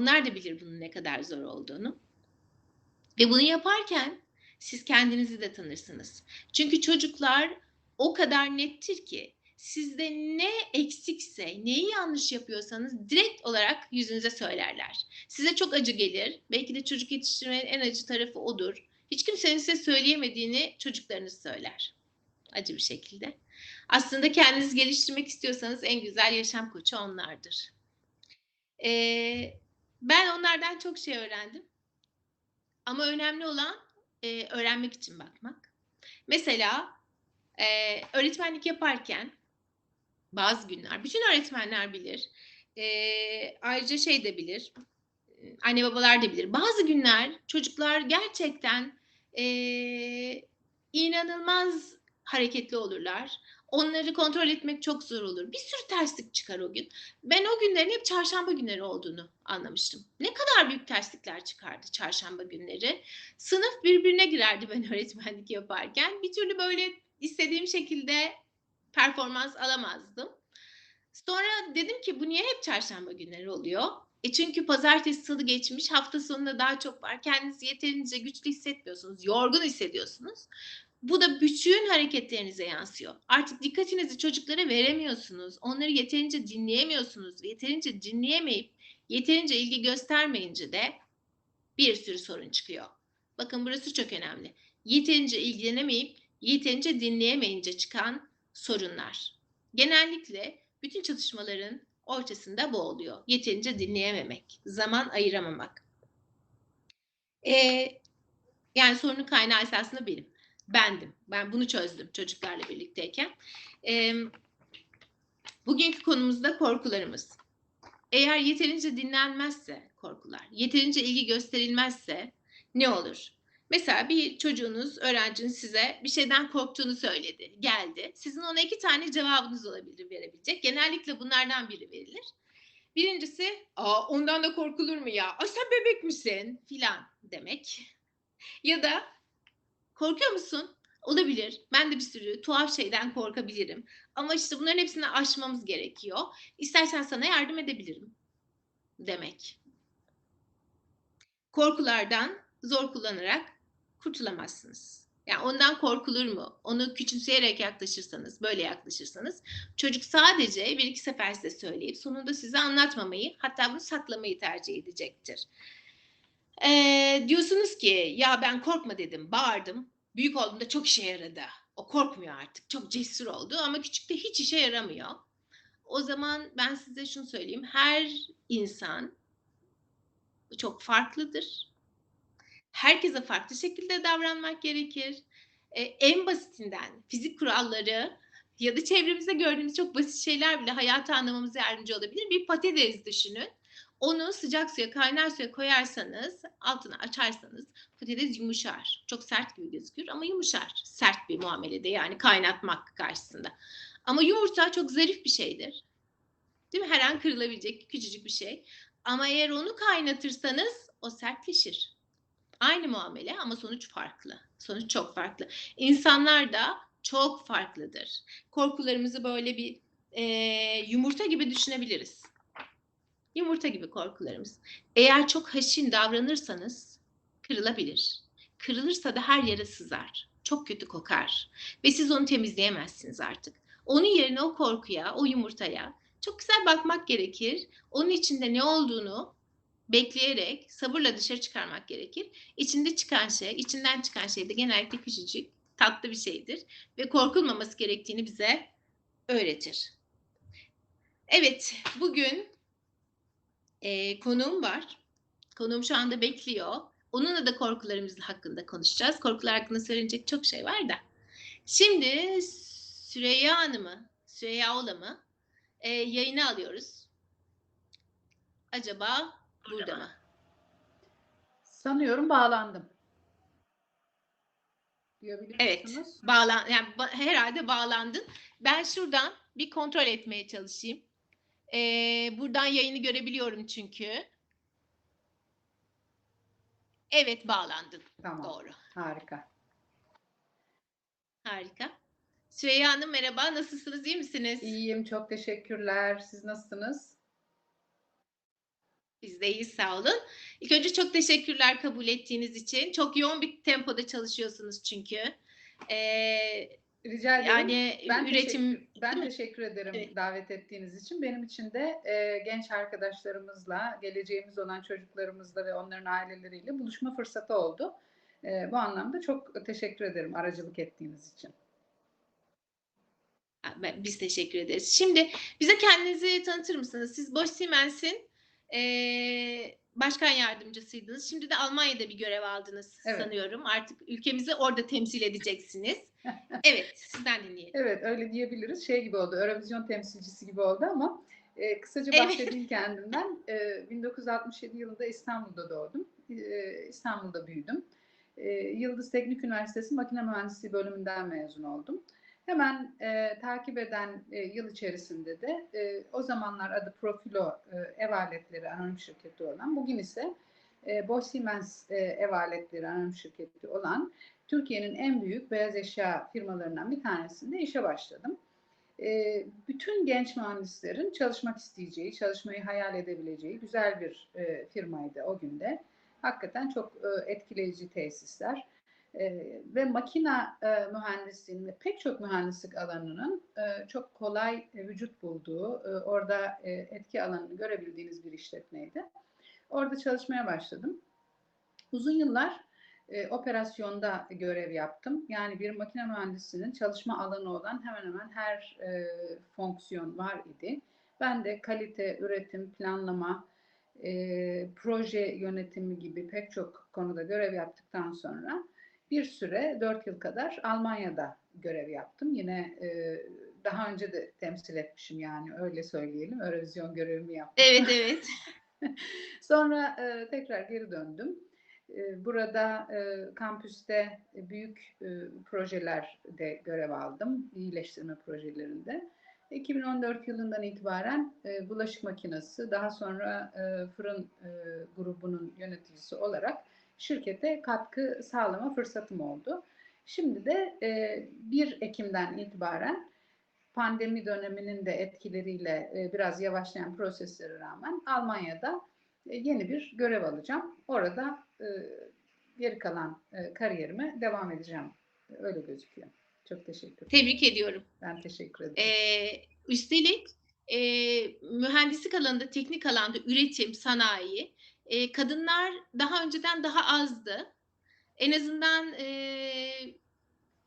Onlar da bilir bunun ne kadar zor olduğunu. Ve bunu yaparken siz kendinizi de tanırsınız. Çünkü çocuklar o kadar nettir ki sizde ne eksikse, neyi yanlış yapıyorsanız direkt olarak yüzünüze söylerler. Size çok acı gelir. Belki de çocuk yetiştirmenin en acı tarafı odur. Hiç kimsenin size söyleyemediğini çocuklarınız söyler. Acı bir şekilde. Aslında kendinizi geliştirmek istiyorsanız en güzel yaşam koçu onlardır. Ee, ben onlardan çok şey öğrendim. Ama önemli olan e, öğrenmek için bakmak. Mesela e, öğretmenlik yaparken bazı günler, bütün öğretmenler bilir. E, ayrıca şey de bilir, anne babalar da bilir. Bazı günler çocuklar gerçekten e, inanılmaz hareketli olurlar. Onları kontrol etmek çok zor olur. Bir sürü terslik çıkar o gün. Ben o günlerin hep çarşamba günleri olduğunu anlamıştım. Ne kadar büyük terslikler çıkardı çarşamba günleri. Sınıf birbirine girerdi ben öğretmenlik yaparken. Bir türlü böyle istediğim şekilde performans alamazdım. Sonra dedim ki bu niye hep çarşamba günleri oluyor? E çünkü pazartesi salı geçmiş hafta sonunda daha çok var. Kendinizi yeterince güçlü hissetmiyorsunuz. Yorgun hissediyorsunuz. Bu da bütün hareketlerinize yansıyor. Artık dikkatinizi çocuklara veremiyorsunuz. Onları yeterince dinleyemiyorsunuz. Yeterince dinleyemeyip yeterince ilgi göstermeyince de bir sürü sorun çıkıyor. Bakın burası çok önemli. Yeterince ilgilenemeyip yeterince dinleyemeyince çıkan sorunlar. Genellikle bütün çalışmaların ortasında bu oluyor. Yeterince dinleyememek, zaman ayıramamak. Ee, yani sorunun kaynağı esasında benim bendim. Ben bunu çözdüm çocuklarla birlikteyken. E, bugünkü konumuzda korkularımız. Eğer yeterince dinlenmezse korkular, yeterince ilgi gösterilmezse ne olur? Mesela bir çocuğunuz, öğrenciniz size bir şeyden korktuğunu söyledi, geldi. Sizin ona iki tane cevabınız olabilir, verebilecek. Genellikle bunlardan biri verilir. Birincisi, Aa, ondan da korkulur mu ya? Aa, sen bebek misin? Filan demek. Ya da Korkuyor musun? Olabilir. Ben de bir sürü tuhaf şeyden korkabilirim. Ama işte bunların hepsini aşmamız gerekiyor. İstersen sana yardım edebilirim demek. Korkulardan zor kullanarak kurtulamazsınız. Yani ondan korkulur mu? Onu küçümseyerek yaklaşırsanız, böyle yaklaşırsanız çocuk sadece bir iki sefer size söyleyip sonunda size anlatmamayı hatta bunu saklamayı tercih edecektir. Ee, diyorsunuz ki ya ben korkma dedim, bağırdım. Büyük olduğunda çok işe yaradı. O korkmuyor artık. Çok cesur oldu ama küçükte hiç işe yaramıyor. O zaman ben size şunu söyleyeyim. Her insan çok farklıdır. Herkese farklı şekilde davranmak gerekir. Ee, en basitinden fizik kuralları ya da çevremizde gördüğümüz çok basit şeyler bile hayatı anlamamıza yardımcı olabilir. Bir patates düşünün. Onu sıcak suya, kaynar suya koyarsanız, altını açarsanız patates yumuşar. Çok sert gibi gözükür ama yumuşar. Sert bir muamelede yani kaynatmak karşısında. Ama yumurta çok zarif bir şeydir. Değil mi? Her an kırılabilecek küçücük bir şey. Ama eğer onu kaynatırsanız o sertleşir. Aynı muamele ama sonuç farklı. Sonuç çok farklı. İnsanlar da çok farklıdır. Korkularımızı böyle bir e, yumurta gibi düşünebiliriz. Yumurta gibi korkularımız. Eğer çok haşin davranırsanız kırılabilir. Kırılırsa da her yere sızar. Çok kötü kokar. Ve siz onu temizleyemezsiniz artık. Onun yerine o korkuya, o yumurtaya çok güzel bakmak gerekir. Onun içinde ne olduğunu bekleyerek sabırla dışarı çıkarmak gerekir. İçinde çıkan şey, içinden çıkan şey de genellikle küçücük, tatlı bir şeydir. Ve korkulmaması gerektiğini bize öğretir. Evet, bugün e, konuğum var. Konuğum şu anda bekliyor. Onunla da korkularımız hakkında konuşacağız. Korkular hakkında söylenecek çok şey var da. Şimdi Süreyya Hanım'ı, Süreyya Olam'ı e, yayına alıyoruz. Acaba burada mı? Sanıyorum bağlandım. Evet, bağlan yani ba- herhalde bağlandın. Ben şuradan bir kontrol etmeye çalışayım. Ee, buradan yayını görebiliyorum çünkü. Evet bağlandın. Tamam. Doğru. Harika. Harika. Süreyya Hanım merhaba. Nasılsınız? İyi misiniz? İyiyim. Çok teşekkürler. Siz nasılsınız? Biz de iyiyiz sağ olun. İlk önce çok teşekkürler kabul ettiğiniz için. Çok yoğun bir tempoda çalışıyorsunuz çünkü. Ee, Rica ederim. yani ben üretim teşekkür, ben teşekkür ederim Evet. davet ettiğiniz için. Benim için de e, genç arkadaşlarımızla, geleceğimiz olan çocuklarımızla ve onların aileleriyle buluşma fırsatı oldu. E, bu anlamda çok teşekkür ederim aracılık ettiğiniz için. Ben- Biz teşekkür ederiz. Şimdi bize kendinizi tanıtır mısınız? Siz Bosch Siemens'in eee, başkan yardımcısıydınız. Şimdi de Almanya'da bir görev aldınız Evet. sanıyorum. Artık ülkemizi orada temsil edeceksiniz. Evet, sizden dinleyelim. Evet öyle diyebiliriz. Şey gibi oldu, Eurovision temsilcisi gibi oldu ama e, kısaca Evet. bahsedeyim kendimden. E, 1967 yılında İstanbul'da doğdum. E, İstanbul'da büyüdüm. E, Yıldız Teknik Üniversitesi Makine Mühendisliği bölümünden mezun oldum. Hemen e, takip eden e, yıl içerisinde de e, o zamanlar adı Profilo e, Ev Aletleri Anonim Şirketi olan, bugün ise e, Bosch Siemens e, Ev Aletleri Anonim Şirketi olan Türkiye'nin en büyük beyaz eşya firmalarından bir tanesinde işe başladım. E, bütün genç mühendislerin çalışmak isteyeceği, çalışmayı hayal edebileceği güzel bir e, firmaydı o günde. Hakikaten çok e, etkileyici tesisler. E, ve makina e, mühendisliğinin pek çok mühendislik alanının e, çok kolay e, vücut bulduğu, e, orada e, etki alanını görebildiğiniz bir işletmeydi. Orada çalışmaya başladım. Uzun yıllar e, operasyonda görev yaptım. Yani bir makine mühendisinin çalışma alanı olan hemen hemen her e, fonksiyon var idi. Ben de kalite, üretim, planlama, e, proje yönetimi gibi pek çok konuda görev yaptıktan sonra bir süre, dört yıl kadar Almanya'da görev yaptım. Yine e, daha önce de temsil etmişim yani öyle söyleyelim. Eurovizyon görevimi yaptım. Evet, evet. Sonra e, tekrar geri döndüm. E, burada e, kampüste büyük e, projelerde görev aldım, iyileştirme projelerinde. 2014 yılından itibaren e, bulaşık makinesi, daha sonra fırın grubunun yöneticisi olarak şirkete katkı sağlama fırsatım oldu. Şimdi de e, 1 Ekim'den itibaren pandemi döneminin de etkileriyle biraz yavaşlayan proseslere rağmen Almanya'da yeni bir görev alacağım. Orada geri kalan e, kariyerime devam edeceğim. Öyle gözüküyor. Çok teşekkür ederim. Tebrik ediyorum. Ben teşekkür ederim. Ee, üstelik e, mühendislik alanında, teknik alanda üretim, sanayi, e, kadınlar daha önceden daha azdı. En azından e,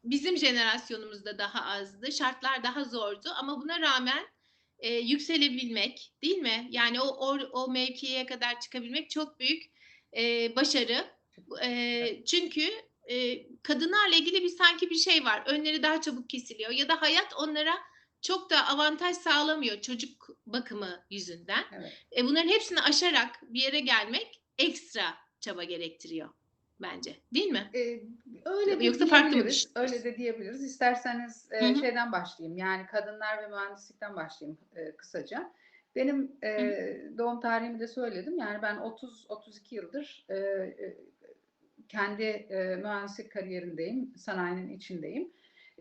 bizim jenerasyonumuzda daha azdı. Şartlar daha zordu ama buna rağmen e, yükselebilmek değil mi? Yani o, o, o mevkiye kadar çıkabilmek çok büyük e, başarı. E, çünkü e, kadınlarla ilgili bir sanki bir şey var. Önleri daha çabuk kesiliyor ya da hayat onlara çok da avantaj sağlamıyor çocuk bakımı yüzünden. Evet. E, bunların hepsini aşarak bir yere gelmek ekstra çaba gerektiriyor bence. Değil mi? Ee, öyle de Yoksa farklı mı? Öyle de diyebiliriz. İsterseniz e, şeyden başlayayım. Yani kadınlar ve mühendislikten başlayayım e, kısaca. Benim e, doğum tarihimi de söyledim. Yani ben 30-32 yıldır e, e, kendi e, mühendislik kariyerindeyim, sanayinin içindeyim.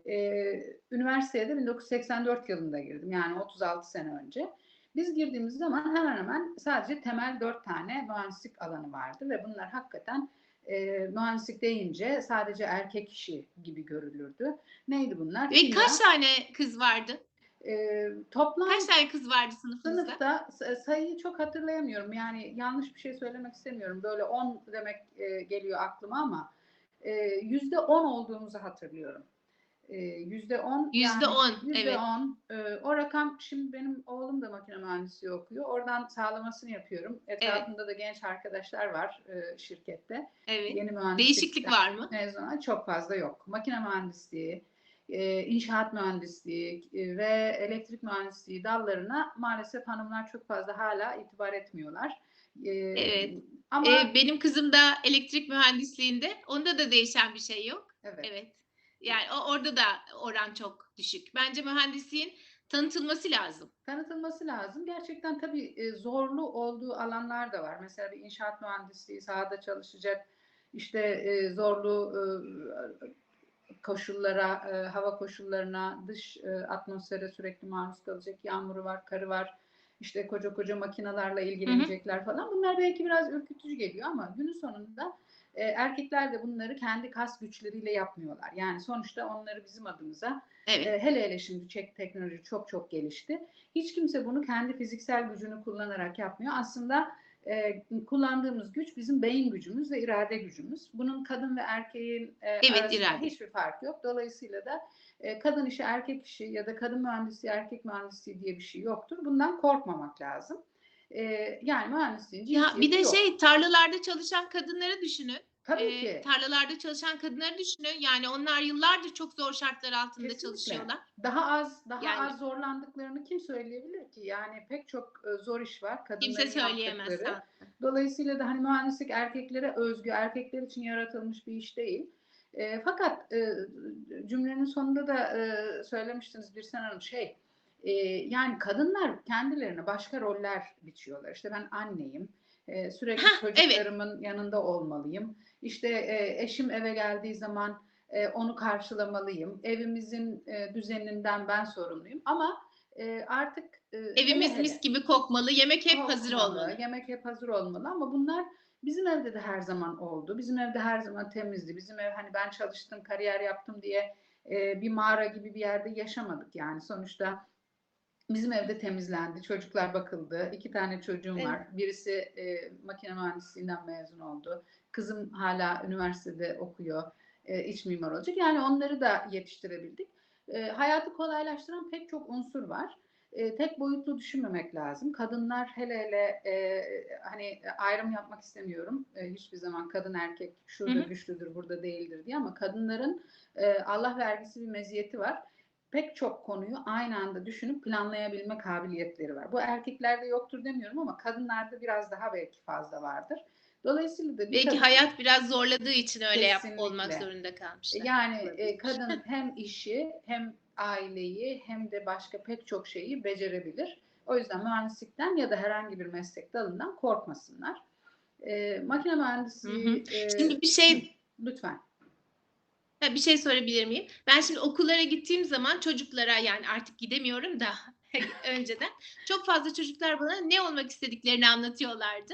E, üniversiteye de 1984 yılında girdim. Yani 36 sene önce. Biz girdiğimiz zaman hemen hemen sadece temel dört tane mühendislik alanı vardı ve bunlar hakikaten e, mühendislik deyince sadece erkek işi gibi görülürdü. Neydi bunlar? Ve Kimya, kaç tane kız vardı? E, toplam Kaç tane kız vardı sınıfınızda? sınıfta sayıyı çok hatırlayamıyorum. Yani yanlış bir şey söylemek istemiyorum. Böyle 10 demek e, geliyor aklıma ama yüzde 10 olduğumuzu hatırlıyorum. Yüzde 10 Yüzde on, Yüzde evet. 10. E, O rakam şimdi benim oğlum da makine mühendisliği okuyor. Oradan sağlamasını yapıyorum. Etrafında da genç arkadaşlar var e, şirkette. Evet. Yeni mühendislik Değişiklik var mı? mezunu çok fazla yok. Makine mühendisliği, e, inşaat mühendisliği e, ve elektrik mühendisliği dallarına maalesef hanımlar çok fazla hala itibar etmiyorlar. E, Evet. Ama Ee, benim kızım da elektrik mühendisliğinde. Onda da değişen bir şey yok. evet. Evet. Yani o, orada da oran çok düşük. Bence mühendisliğin tanıtılması lazım. tanıtılması lazım. Gerçekten tabii e, zorlu olduğu alanlar da var. Mesela bir inşaat mühendisliği sahada çalışacak. İşte e, zorlu e, koşullara, e, hava koşullarına, dış e, atmosfere sürekli maruz kalacak. Yağmuru var, karı var. işte koca koca makinalarla ilgilenecekler falan. Bunlar belki biraz ürkütücü geliyor ama günün sonunda e, erkekler de bunları kendi kas güçleriyle yapmıyorlar. Yani sonuçta onları bizim adımıza Evet. e, hele hele şimdi çek teknoloji çok çok gelişti. Hiç kimse bunu kendi fiziksel gücünü kullanarak yapmıyor. Aslında e, kullandığımız güç bizim beyin gücümüz ve irade gücümüz. Bunun kadın ve erkeğin e, Evet, arasında irade. hiçbir fark yok. Dolayısıyla da e, kadın işi erkek işi ya da kadın mühendisi erkek mühendisi diye bir şey yoktur. Bundan korkmamak lazım. E, yani mühendisliğin Ya bir de yok. şey tarlalarda çalışan kadınları düşünün. Tabii ki. tarlalarda çalışan kadınları düşünün. Yani onlar yıllardır çok zor şartlar altında Kesinlikle. çalışıyorlar. Daha az daha Yani- az zorlandıklarını kim söyleyebilir ki? Yani pek çok e, zor iş var kadınların Kimse söyleyemez. yaptıkları. Dolayısıyla da hani mühendislik erkeklere özgü, erkekler için yaratılmış bir iş değil. E, fakat e, cümlenin sonunda da e, söylemiştiniz bir Hanım şey, e, yani kadınlar kendilerine başka roller biçiyorlar. İşte ben anneyim, e, sürekli evet. çocuklarımın yanında olmalıyım. İşte e, eşim eve geldiği zaman e, onu karşılamalıyım. Evimizin e, düzeninden ben sorumluyum. Ama e, artık e, Evimiz hele mis gibi kokmalı, yemek hep hazır Kokmalı, olmalı. Yemek hep hazır olmalı ama bunlar bizim evde de her zaman oldu. Bizim evde her zaman temizdi. Bizim ev hani ben çalıştım, kariyer yaptım diye e, bir mağara gibi bir yerde yaşamadık yani. Sonuçta bizim evde temizlendi, çocuklar bakıldı. İki tane çocuğum Evet. var. Birisi e, makine mühendisliğinden mezun oldu. Kızım hala üniversitede okuyor. E, iç mimar olacak. Yani onları da yetiştirebildik. E, hayatı kolaylaştıran pek çok unsur var e, tek boyutlu düşünmemek lazım. Kadınlar hele hele e, hani ayrım yapmak istemiyorum. E, hiçbir zaman kadın erkek şurada Hı hı. güçlüdür, burada değildir diye ama kadınların e, Allah vergisi bir meziyeti var. Pek çok konuyu aynı anda düşünüp planlayabilme kabiliyetleri var. Bu erkeklerde yoktur demiyorum ama kadınlarda biraz daha belki fazla vardır. Dolayısıyla da Belki kadın- hayat biraz zorladığı için öyle yap olmak zorunda kalmışlar. yani e, kadın hem işi hem aileyi hem de başka pek çok şeyi becerebilir. O yüzden mühendislikten ya da herhangi bir meslek dalından korkmasınlar. E, makine mühendisliği e, Şimdi bir şey lütfen. Ha, bir şey sorabilir miyim? Ben şimdi okullara gittiğim zaman çocuklara yani artık gidemiyorum da önceden çok fazla çocuklar bana ne olmak istediklerini anlatıyorlardı.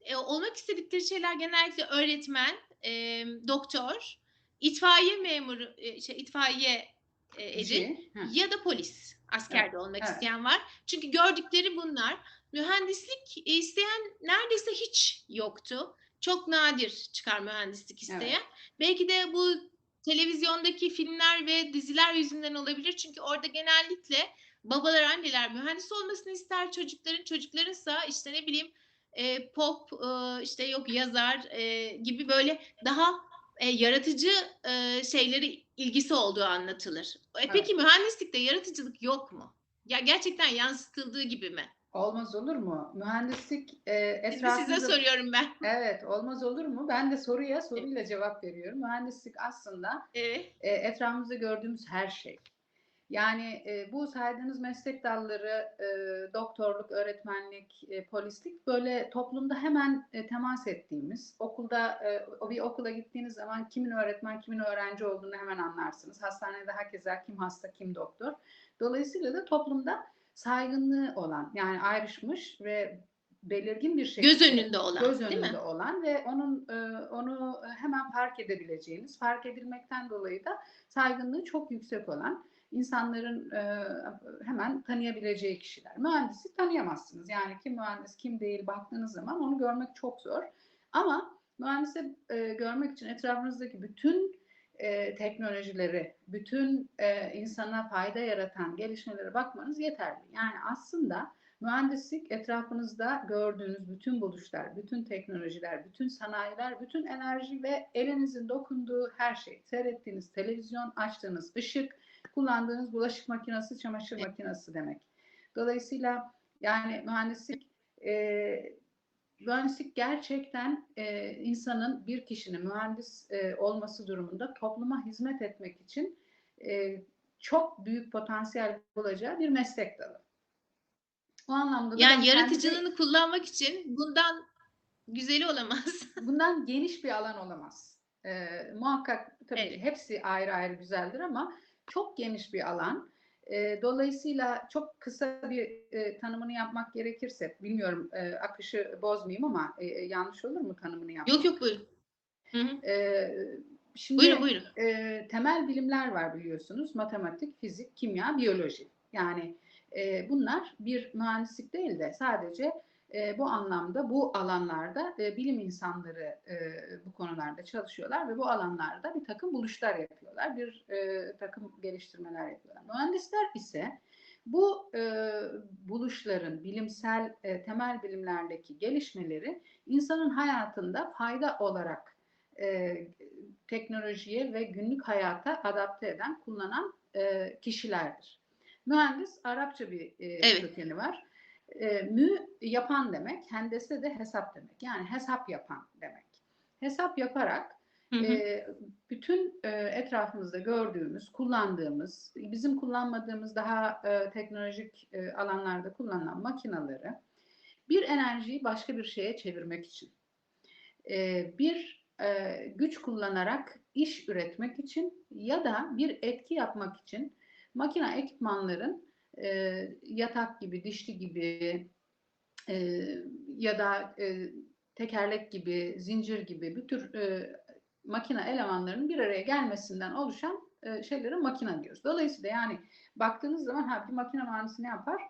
E, olmak istedikleri şeyler genellikle öğretmen, e, doktor, itfaiye memuru, e, şey, itfaiye e, eri hı. ya da polis. Askerde olmak evet. isteyen var. Çünkü gördükleri bunlar. Mühendislik isteyen neredeyse hiç yoktu. Çok nadir çıkar mühendislik isteyen. Evet. Belki de bu televizyondaki filmler ve diziler yüzünden olabilir. Çünkü orada genellikle babalar, anneler mühendis olmasını ister çocukların. Çocuklarınsa işte ne bileyim e, pop, e, işte yok yazar e, gibi böyle daha e, yaratıcı e, şeyleri ilgisi olduğu anlatılır. E, peki mühendislikte yaratıcılık yok mu? Ya gerçekten yansıtıldığı gibi mi? Olmaz olur mu? Mühendislik e, Size etrafında... soruyorum ben. Evet, olmaz olur mu? Ben de soruya soruyla cevap veriyorum. Mühendislik aslında Evet. e, etrafımızda gördüğümüz her şey. Yani e, bu saydığınız meslek dalları, e, doktorluk, öğretmenlik, e, polislik böyle toplumda hemen e, temas ettiğimiz, okulda e, bir okula gittiğiniz zaman kimin öğretmen, kimin öğrenci olduğunu hemen anlarsınız. Hastanede hakeza kim hasta, kim doktor. Dolayısıyla da toplumda saygınlığı olan, yani ayrışmış ve belirgin bir şekilde Göz önünde olan, göz değil önünde mi? olan ve onun e, onu hemen fark edebileceğiniz, fark edilmekten dolayı da saygınlığı çok yüksek olan insanların e, hemen tanıyabileceği kişiler. Mühendisi tanıyamazsınız. Yani kim mühendis, kim değil baktığınız zaman onu görmek çok zor. Ama mühendisi e, görmek için etrafınızdaki bütün e, teknolojileri, bütün e, insana fayda yaratan gelişmelere bakmanız yeterli. Yani aslında mühendislik etrafınızda gördüğünüz bütün buluşlar, bütün teknolojiler, bütün sanayiler, bütün enerji ve elinizin dokunduğu her şey. Seyrettiğiniz televizyon, açtığınız ışık, kullandığınız bulaşık makinesi, çamaşır makinesi demek. Dolayısıyla yani mühendislik e, mühendislik gerçekten e, insanın bir kişinin mühendis e, olması durumunda topluma hizmet etmek için e, çok büyük potansiyel bulacağı bir meslek dalı. O anlamda da Yani yaratıcılığını kullanmak için bundan güzeli olamaz. bundan geniş bir alan olamaz. Ee, muhakkak tabii Evet. hepsi ayrı ayrı güzeldir ama çok geniş bir alan. E, dolayısıyla çok kısa bir e, tanımını yapmak gerekirse, bilmiyorum e, akışı bozmayayım ama e, yanlış olur mu tanımını yapmak? Yok yok buyurun. Hı hı. E, şimdi Buyurun buyurun. e, temel bilimler var biliyorsunuz. Matematik, fizik, kimya, biyoloji. Yani e, bunlar bir mühendislik değil de sadece e, bu anlamda bu alanlarda e, bilim insanları e, bu konularda çalışıyorlar ve bu alanlarda bir takım buluşlar yapıyorlar, bir e, takım geliştirmeler yapıyorlar. Mühendisler ise bu e, buluşların, bilimsel e, temel bilimlerdeki gelişmeleri insanın hayatında fayda olarak e, teknolojiye ve günlük hayata adapte eden, kullanan e, kişilerdir. Mühendis Arapça bir e, Evet. kökeni var. E, mü yapan demek, hendese de hesap demek. Yani hesap yapan demek. Hesap yaparak Hı hı. e, bütün e, etrafımızda gördüğümüz, kullandığımız, bizim kullanmadığımız daha e, teknolojik e, alanlarda kullanılan makinaları bir enerjiyi başka bir şeye çevirmek için, e, bir e, güç kullanarak iş üretmek için ya da bir etki yapmak için makine ekipmanların e, yatak gibi, dişli gibi e, ya da e, tekerlek gibi, zincir gibi bir tür e, makine elemanlarının bir araya gelmesinden oluşan e, şeylere makine diyoruz. Dolayısıyla yani baktığınız zaman ha, bir makine mühendisi ne yapar?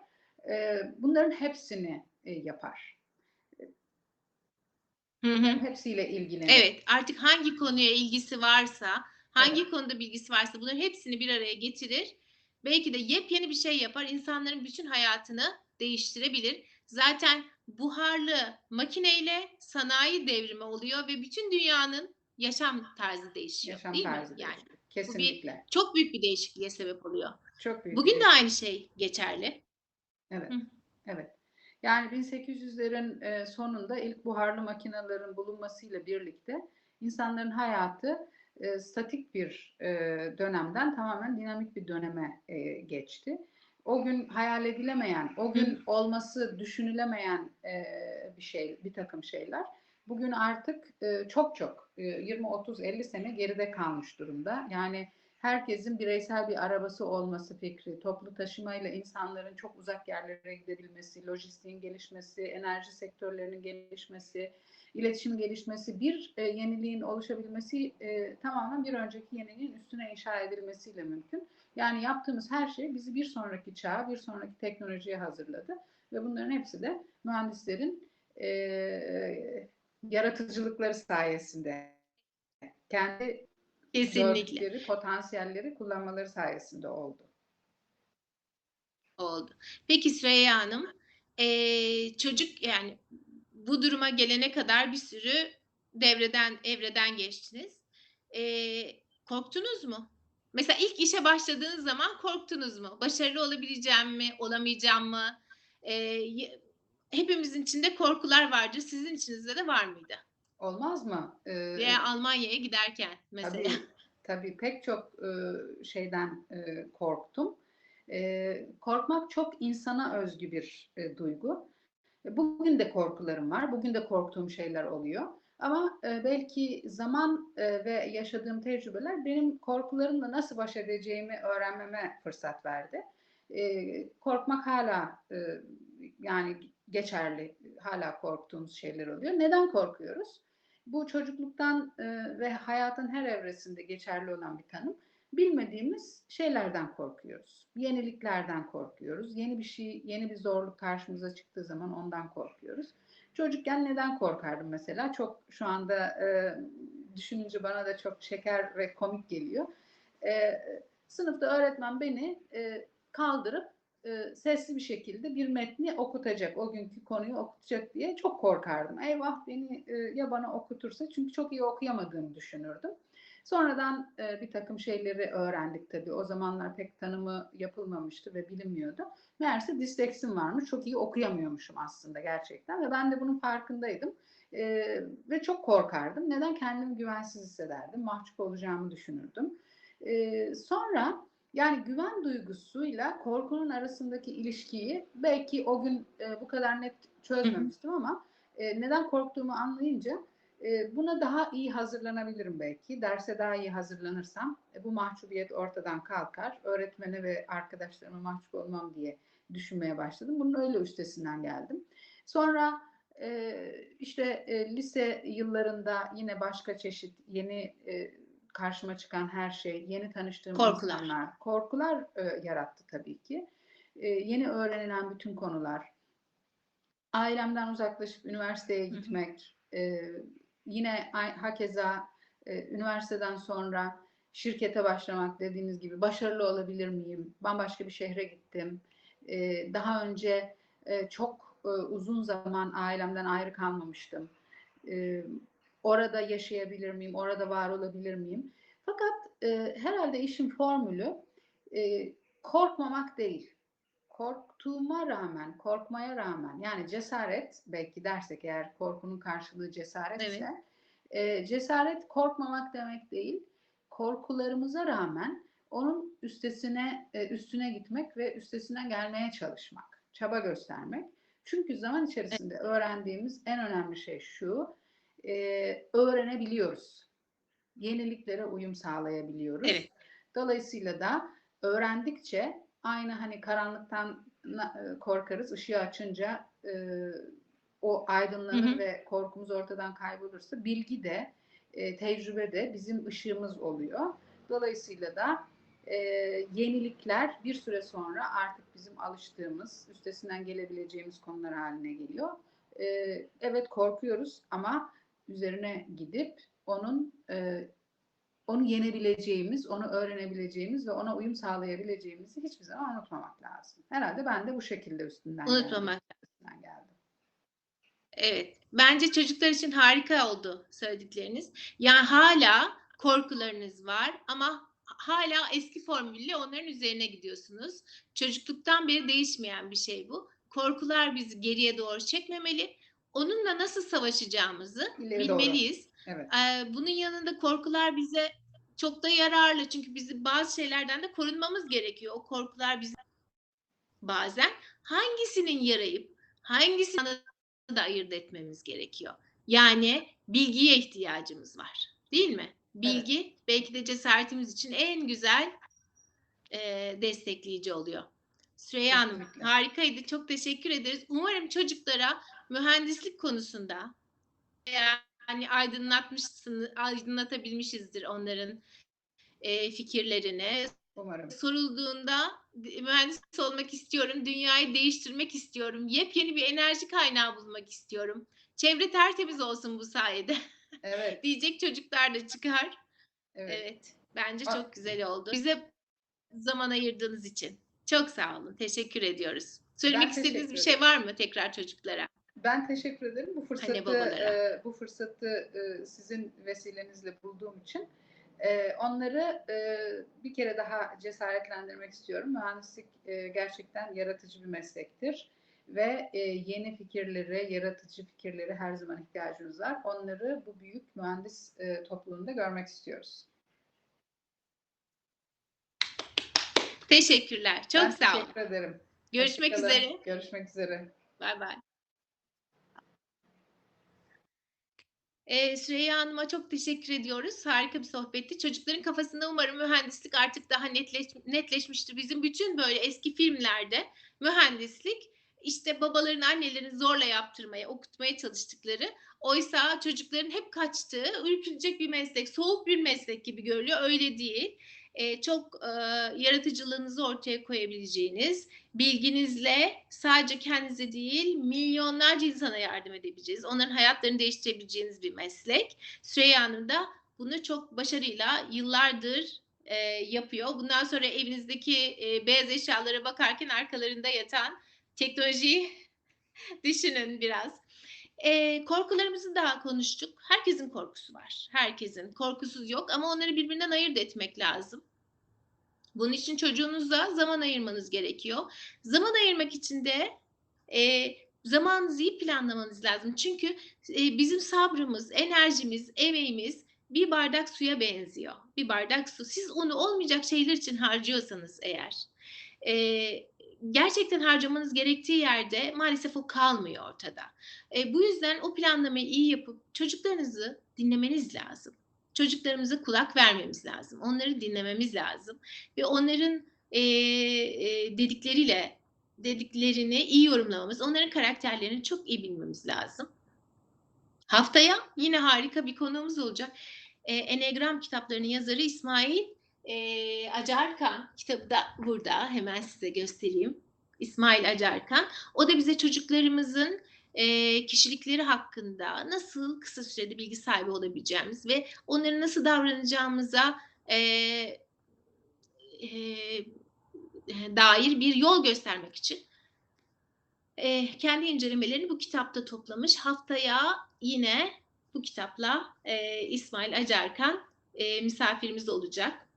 E, bunların hepsini e, yapar. Hı hı. Hepsiyle ilgilenir. Evet, artık hangi konuya ilgisi varsa, hangi konuda bilgisi varsa bunların hepsini bir araya getirir. Belki de yepyeni bir şey yapar, insanların bütün hayatını değiştirebilir. Zaten buharlı makineyle sanayi devrimi oluyor ve bütün dünyanın yaşam tarzı değişiyor, Yaşam değil tarzı mi? Yani. Kesinlikle. çok büyük bir değişikliğe sebep oluyor. Çok büyük. Bugün bir- de aynı şey geçerli. Evet. Hı. Evet. Yani 1800'lerin e, sonunda ilk buharlı makinelerin bulunmasıyla birlikte insanların hayatı e, statik bir e, dönemden tamamen dinamik bir döneme e, geçti. O gün hayal edilemeyen, o gün olması düşünülemeyen e, bir şey, bir takım şeyler bugün artık e, çok çok e, 20 30 50 sene geride kalmış durumda. Yani herkesin bireysel bir arabası olması fikri, toplu taşımayla insanların çok uzak yerlere gidebilmesi, lojistiğin gelişmesi, enerji sektörlerinin gelişmesi, iletişim gelişmesi, bir e, yeniliğin oluşabilmesi e, tamamen bir önceki yeniliğin üstüne inşa edilmesiyle mümkün. Yani yaptığımız her şey bizi bir sonraki çağa, bir sonraki teknolojiye hazırladı ve bunların hepsi de mühendislerin e, yaratıcılıkları sayesinde kendi Kesinlikle gördükleri potansiyelleri kullanmaları sayesinde oldu. oldu. Peki Süreyya Hanım, eee, çocuk yani bu duruma gelene kadar bir sürü devreden, evreden geçtiniz. Eee, korktunuz mu? Mesela ilk işe başladığınız zaman korktunuz mu? Başarılı olabileceğim mi, olamayacağım mı? Eee, y- hepimizin içinde korkular vardır. Sizin içinizde de var mıydı? Olmaz mı? Ee, Veya Almanya'ya giderken mesela. Tabii, tabii pek çok e, şeyden e, korktum. E, korkmak çok insana özgü bir e, duygu. E, Bugün de korkularım var, bugün de korktuğum şeyler oluyor. Ama e, belki zaman e, ve yaşadığım tecrübeler benim korkularımla nasıl baş edeceğimi öğrenmeme fırsat verdi. E, korkmak hala e, yani geçerli, hala korktuğumuz şeyler oluyor. Neden korkuyoruz? Bu çocukluktan e, ve hayatın her evresinde geçerli olan bir tanım. Bilmediğimiz şeylerden korkuyoruz. Yeniliklerden korkuyoruz. Yeni bir şey, yeni bir zorluk karşımıza çıktığı zaman ondan korkuyoruz. Çocukken neden korkardım mesela? Çok şu anda e, düşününce bana da çok şeker ve komik geliyor. E, sınıfta öğretmen beni e, kaldırıp e, sesli bir şekilde bir metni okutacak, o günkü konuyu okutacak diye çok korkardım. Eyvah beni e, ya bana okutursa çünkü çok iyi okuyamadığımı düşünürdüm. Sonradan e, bir takım şeyleri öğrendik tabii. O zamanlar pek tanımı yapılmamıştı ve bilinmiyordu. Meğerse disleksim varmış. Çok iyi okuyamıyormuşum aslında gerçekten ve ben de bunun farkındaydım. E, ve çok korkardım. Neden? Kendimi güvensiz hissederdim. Mahcup olacağımı düşünürdüm. E, sonra yani güven duygusuyla korkunun arasındaki ilişkiyi belki o gün e, bu kadar net çözmemiştim ama e, neden korktuğumu anlayınca E, buna daha iyi hazırlanabilirim belki. Derse daha iyi hazırlanırsam e, bu mahcubiyet ortadan kalkar. Öğretmene ve arkadaşlarıma mahcup olmam diye düşünmeye başladım. Bunun öyle üstesinden geldim. Sonra e, işte e, lise yıllarında yine başka çeşit yeni e, karşıma çıkan her şey, yeni tanıştığım Korkular. insanlar, korkular e, yarattı tabii ki. E, yeni öğrenilen bütün konular, ailemden uzaklaşıp üniversiteye gitmek, e, yine hakeza e, üniversiteden sonra şirkete başlamak dediğiniz gibi başarılı olabilir miyim? Bambaşka bir şehre gittim. E, daha önce e, çok e, uzun zaman ailemden ayrı kalmamıştım. E, orada yaşayabilir miyim? Orada var olabilir miyim? Fakat e, herhalde işin formülü e, korkmamak değil. Korktuğuma rağmen, korkmaya rağmen yani cesaret belki dersek eğer korkunun karşılığı cesaret Evet. ise e, cesaret korkmamak demek değil. Korkularımıza rağmen onun üstesine e, üstüne gitmek ve üstesinden gelmeye çalışmak, çaba göstermek. Çünkü zaman içerisinde öğrendiğimiz en önemli şey şu, e, öğrenebiliyoruz. Yeniliklere uyum sağlayabiliyoruz. Evet. Dolayısıyla da öğrendikçe aynı hani karanlıktan e, korkarız, ışığı açınca e, o aydınlanır Hı hı. ve korkumuz ortadan kaybolursa bilgi de e, tecrübe de bizim ışığımız oluyor. Dolayısıyla da e, yenilikler bir süre sonra artık bizim alıştığımız, üstesinden gelebileceğimiz konular haline geliyor. E, evet korkuyoruz ama üzerine gidip onun e, onu yenebileceğimiz, onu öğrenebileceğimiz ve ona uyum sağlayabileceğimizi hiçbir zaman unutmamak lazım. Herhalde ben de bu şekilde üstünden Unutmamak. geldim. Üstünden geldim. Evet. Bence çocuklar için harika oldu söyledikleriniz. Yani hala korkularınız var ama hala eski formülle onların üzerine gidiyorsunuz. Çocukluktan beri değişmeyen bir şey bu. Korkular bizi geriye doğru çekmemeli. Onunla nasıl savaşacağımızı İleri doğru. bilmeliyiz. Evet. Ee, bunun yanında korkular bize çok da yararlı. Çünkü bizi bazı şeylerden de korunmamız gerekiyor. O korkular bizi bazen hangisinin yarayıp hangisinin da ayırt etmemiz gerekiyor. Yani bilgiye ihtiyacımız var. Değil mi? Bilgi belki de cesaretimiz için en güzel e, destekleyici oluyor. Süreyya Hanım harikaydı. Çok teşekkür ederiz. Umarım çocuklara mühendislik konusunda yani aydınlatmışsınız, aydınlatabilmişizdir onların e, fikirlerini. Umarım. Sorulduğunda mühendis olmak istiyorum, dünyayı değiştirmek istiyorum, yepyeni bir enerji kaynağı bulmak istiyorum. Çevre tertemiz olsun bu sayede. Evet. Diyecek çocuklar da çıkar. Evet. Evet, bence Ah. çok güzel oldu. Bize zaman ayırdığınız için çok sağ olun. Teşekkür ediyoruz. Söylemek Ben istediğiniz bir şey var mı tekrar çocuklara? Ben teşekkür ederim bu fırsatı babalara. e, bu fırsatı e, sizin vesilenizle bulduğum için. E, onları e, bir kere daha cesaretlendirmek istiyorum. Mühendislik e, gerçekten yaratıcı bir meslektir ve e, yeni fikirlere, yaratıcı fikirlere her zaman ihtiyacımız var. Onları bu büyük mühendis e, topluluğunda görmek istiyoruz. Teşekkürler. Çok ben sağ olun. teşekkür ederim. Görüşmek üzere. Görüşmek üzere. Bay bay. Ee, Süreyya Hanım'a çok teşekkür ediyoruz. Harika bir sohbetti. Çocukların kafasında umarım mühendislik artık daha netleş, netleşmiştir. Bizim bütün böyle eski filmlerde mühendislik işte babaların annelerin zorla yaptırmaya, okutmaya çalıştıkları oysa çocukların hep kaçtığı, ürkülecek bir meslek, soğuk bir meslek gibi görülüyor. Öyle değil. Çok yaratıcılığınızı ortaya koyabileceğiniz, bilginizle sadece kendinize değil milyonlarca insana yardım edebileceğiz. Onların hayatlarını değiştirebileceğiniz bir meslek. Süreyya Hanım da bunu çok başarıyla yıllardır yapıyor. Bundan sonra evinizdeki beyaz eşyalara bakarken arkalarında yatan teknolojiyi düşünün biraz. E, korkularımızı daha konuştuk. Herkesin korkusu var. Herkesin. Korkusuz yok ama onları birbirinden ayırt etmek lazım. Bunun için çocuğunuzla zaman ayırmanız gerekiyor. Zaman ayırmak için de e, zamanınızı iyi planlamanız lazım. Çünkü e, bizim sabrımız, enerjimiz, emeğimiz bir bardak suya benziyor. Bir bardak su. Siz onu olmayacak şeyler için harcıyorsanız eğer, e, gerçekten harcamanız gerektiği yerde maalesef o kalmıyor ortada. E, bu yüzden o planlamayı iyi yapıp çocuklarınızı dinlemeniz lazım. Çocuklarımıza kulak vermemiz lazım. Onları dinlememiz lazım ve onların e, e, dedikleriyle dediklerini iyi yorumlamamız, onların karakterlerini çok iyi bilmemiz lazım. Haftaya yine harika bir konuğumuz olacak. E, Enneagram kitaplarının yazarı İsmail e, Acarkan kitabı da burada hemen size göstereyim. İsmail Acarkan. O da bize çocuklarımızın e, kişilikleri hakkında nasıl kısa sürede bilgi sahibi olabileceğimiz ve onları nasıl davranacağımıza e, e, dair bir yol göstermek için e, kendi incelemelerini bu kitapta toplamış. Haftaya yine bu kitapla e, İsmail Acarkan e, misafirimiz olacak.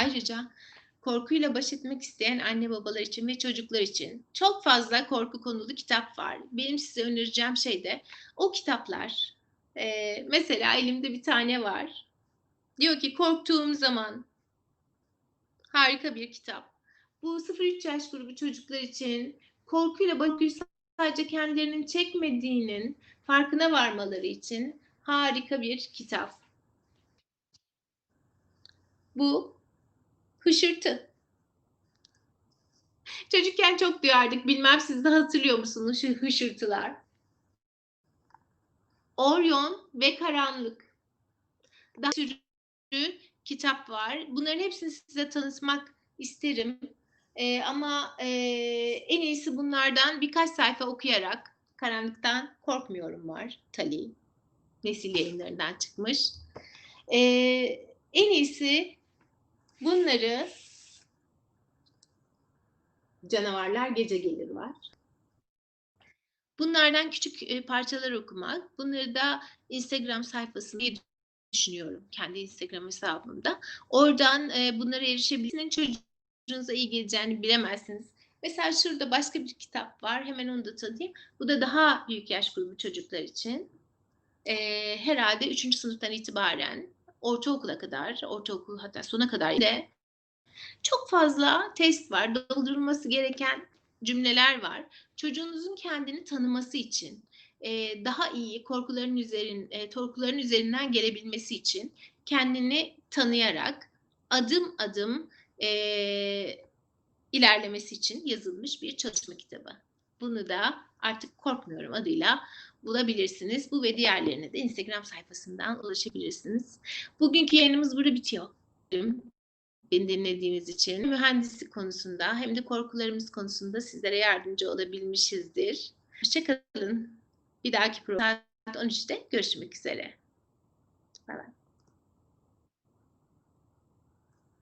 Ayrıca korkuyla baş etmek isteyen anne babalar için ve çocuklar için çok fazla korku konulu kitap var. Benim size önereceğim şey de o kitaplar. E, mesela elimde bir tane var. Diyor ki korktuğum zaman harika bir kitap. Bu 0-3 yaş grubu çocuklar için korkuyla bakıyor sadece kendilerinin çekmediğinin farkına varmaları için harika bir kitap. Bu hışırtı. Çocukken çok duyardık. Bilmem siz de hatırlıyor musunuz hışırtılar? Orion ve Karanlık. Daha sürü kitap var. Bunların hepsini size tanıtmak isterim. E, ama e, en iyisi bunlardan birkaç sayfa okuyarak Karanlıktan Korkmuyorum var. Tali. Nesil yayınlarından çıkmış. E, en iyisi bunları Canavarlar Gece Gelir var. Bunlardan küçük e, parçalar okumak. Bunları da Instagram sayfasında düşünüyorum. Kendi Instagram hesabımda. Oradan e, bunlara erişebilirsiniz. Çocuğunuza iyi geleceğini bilemezsiniz. Mesela şurada başka bir kitap var. Hemen onu da tanıtayım. Bu da daha büyük yaş grubu çocuklar için. E, herhalde 3. sınıftan itibaren ortaokula kadar, ortaokul hatta sona kadar de çok fazla test var. Doldurulması gereken cümleler var. Çocuğunuzun kendini tanıması için, e, daha iyi korkuların üzerin, e, korkuların üzerinden gelebilmesi için kendini tanıyarak adım adım e, ilerlemesi için yazılmış bir çalışma kitabı. Bunu da artık korkmuyorum adıyla bulabilirsiniz. Bu ve diğerlerine de Instagram sayfasından ulaşabilirsiniz. Bugünkü yayınımız burada bitiyor. Beni dinlediğiniz için mühendislik konusunda hem de korkularımız konusunda sizlere yardımcı olabilmişizdir. Hoşçakalın. Bir dahaki program saat 13'te görüşmek üzere. Bye bye.